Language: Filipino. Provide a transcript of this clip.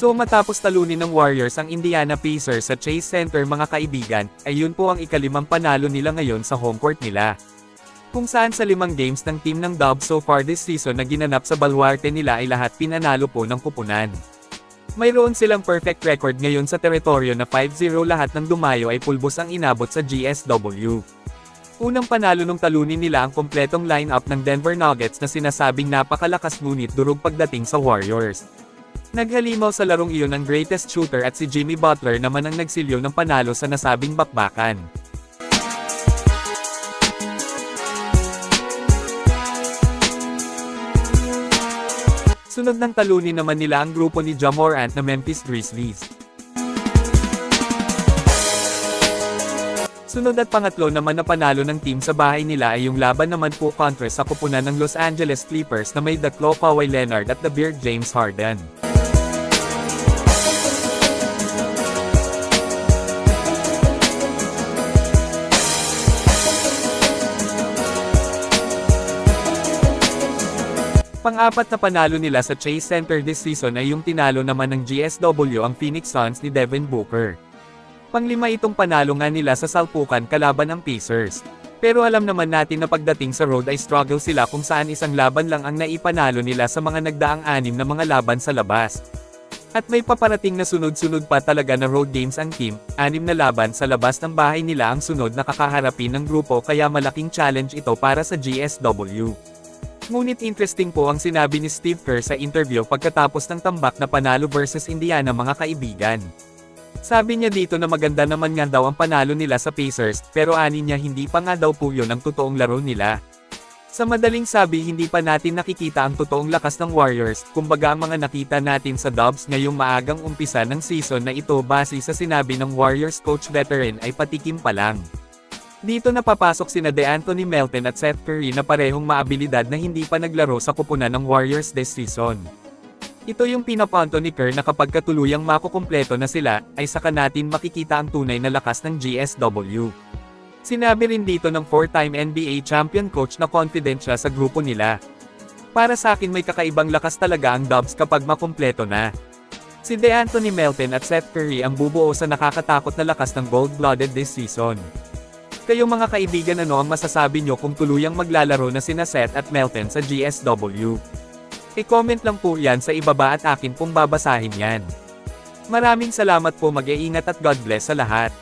So matapos talunin ng Warriors ang Indiana Pacers sa Chase Center mga kaibigan, ay yun po ang ikalimang panalo nila ngayon sa home court nila. Kung saan sa limang games ng team ng Dubs so far this season na ginanap sa baluarte nila ay lahat pinanalo po ng kupunan. Mayroon silang perfect record ngayon sa teritoryo na 5-0 lahat ng dumayo ay pulbos ang inabot sa GSW. Unang panalo nung talunin nila ang kompletong lineup ng Denver Nuggets na sinasabing napakalakas ngunit durog pagdating sa Warriors. Naghalimaw sa larong iyon ang greatest shooter at si Jimmy Butler naman ang nagsilyo ng panalo sa nasabing bakbakan. Sunod ng talunin naman nila ang grupo ni Ja Morant na Memphis Grizzlies. Sunod at pangatlo naman na panalo ng team sa bahay nila ay yung laban naman po kontra sa kupunan ng Los Angeles Clippers na may Daklo Kawhi Leonard at the Beard James Harden. Pang-apat na panalo nila sa Chase Center this season ay yung tinalo naman ng GSW ang Phoenix Suns ni Devin Booker. Panglima itong panalo nga nila sa salpukan kalaban ng Pacers. Pero alam naman natin na pagdating sa road ay struggle sila kung saan isang laban lang ang naipanalo nila sa mga nagdaang anim na mga laban sa labas. At may paparating na sunod-sunod pa talaga na road games ang team, anim na laban sa labas ng bahay nila ang sunod na kakaharapin ng grupo kaya malaking challenge ito para sa GSW. Ngunit interesting po ang sinabi ni Steve Kerr sa interview pagkatapos ng tambak na panalo versus Indiana mga kaibigan. Sabi niya dito na maganda naman nga daw ang panalo nila sa Pacers, pero ani niya hindi pa nga daw po yun ang totoong laro nila. Sa madaling sabi hindi pa natin nakikita ang totoong lakas ng Warriors, kumbaga ang mga nakita natin sa Dubs ngayong maagang umpisa ng season na ito base sa sinabi ng Warriors coach veteran ay patikim pa lang. Dito napapasok sina DeAnthony Melton at Seth Curry na parehong maabilidad na hindi pa naglaro sa kupunan ng Warriors this season. Ito yung pinapanto ni Kerr na kapag katuluyang makukumpleto na sila, ay saka natin makikita ang tunay na lakas ng GSW. Sinabi rin dito ng 4-time NBA champion coach na confident siya sa grupo nila. Para sa akin may kakaibang lakas talaga ang Dubs kapag makumpleto na. Si DeAnthony Melton at Seth Curry ang bubuo sa nakakatakot na lakas ng gold-blooded this season. Kayo mga kaibigan ano ang masasabi nyo kung tuluyang maglalaro na sina Seth at Melton sa GSW? I-comment lang po yan sa ibaba at akin pong babasahin yan. Maraming salamat po mag-iingat at God bless sa lahat.